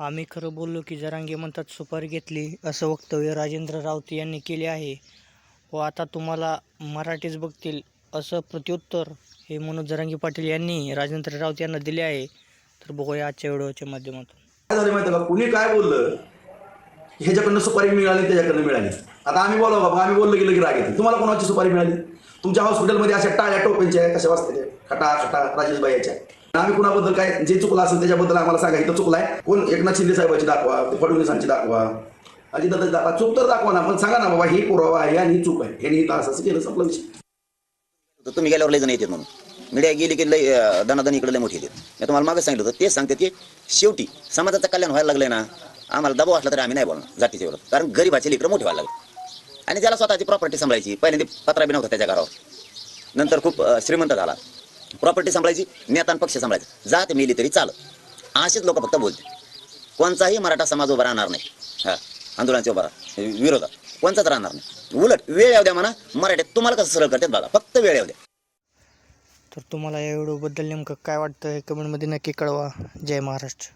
आम्ही खरं बोललो की जरांगे म्हणतात सुपारी घेतली असं वक्तव्य राजेंद्र राऊत यांनी केले आहे. व आता तुम्हाला मराठीच बघतील असं प्रत्युत्तर हे मनोज जरांगे पाटील यांनी राजेंद्र राऊत यांना दिले आहे. तर बघूया आजच्या व्हिडिओच्या माध्यमातून. काय झालं माहिती का? कुणी काय बोललं ह्याच्याकडनं सुपारी मिळाली त्याच्याकडनं मिळाली. आता आम्ही बोला बाबा आम्ही बोललो की लगेच राग येते. तुम्हाला कोणाची सुपारी मिळाली? तुमच्या हॉस्पिटलमध्ये अशा टाळ्या टोप्यांच्या कशा वाजते खटा खटा राजेशबाई याच्या आम्ही कुणाबद्दल काय जे चुकलं असेल त्याच्याबद्दल आम्हाला सांगा. इथं चुकलाय. कोण? एकनाथ शिंदे साहेबांची दाखवा फडणवीसांची दाखवा. अजितदादाची दाखवा. चूक तर दाखवा ना पण सांगा ना बाबा ही पुरावा आहे आणि ही चूक आहे. हे इथं असं केलं संपला विषय. तुम्ही गेल्यावर लय जण येते म्हणून. मीडिया गेली की लय अं, दणादण इकडे लय मोठी येते मी तुम्हाला मागे सांगितलं होतं तेच सांगते की शेवटी समाजाचं कल्याण व्हायला लागलंय ना आम्हाला दबाव असला तरी आम्ही नाही बोलणार जातीच्या विरोधात. कारण गरीबाचे लेकरं मोठे व्हायला लागले. आणि ज्याला स्वतःची प्रॉपर्टी सांभाळायची पहिल्यांदा पत्रा बी नव्हता त्याच्या घरावर. नंतर खूप श्रीमंत झाला. प्रॉपर्टी सांभाळायची नेतान पक्ष सांभाळायचा. जात मेली तरी चालत असेच लोक फक्त बोलते कोणताही मराठा समाज उभा राहणार नाही. हा आंदोलनाच्या उभा विरोधात कोणताच राहणार नाही. उलट वेळ येऊ द्या म्हणा मराठीत तुम्हाला कसं सरळ करतात बघा. फक्त वेळ येऊ द्या. तर तुम्हाला या व्हिडिओबद्दल नेमकं काय वाटतं हे कमेंटमध्ये नक्की कळवा. जय महाराष्ट्र.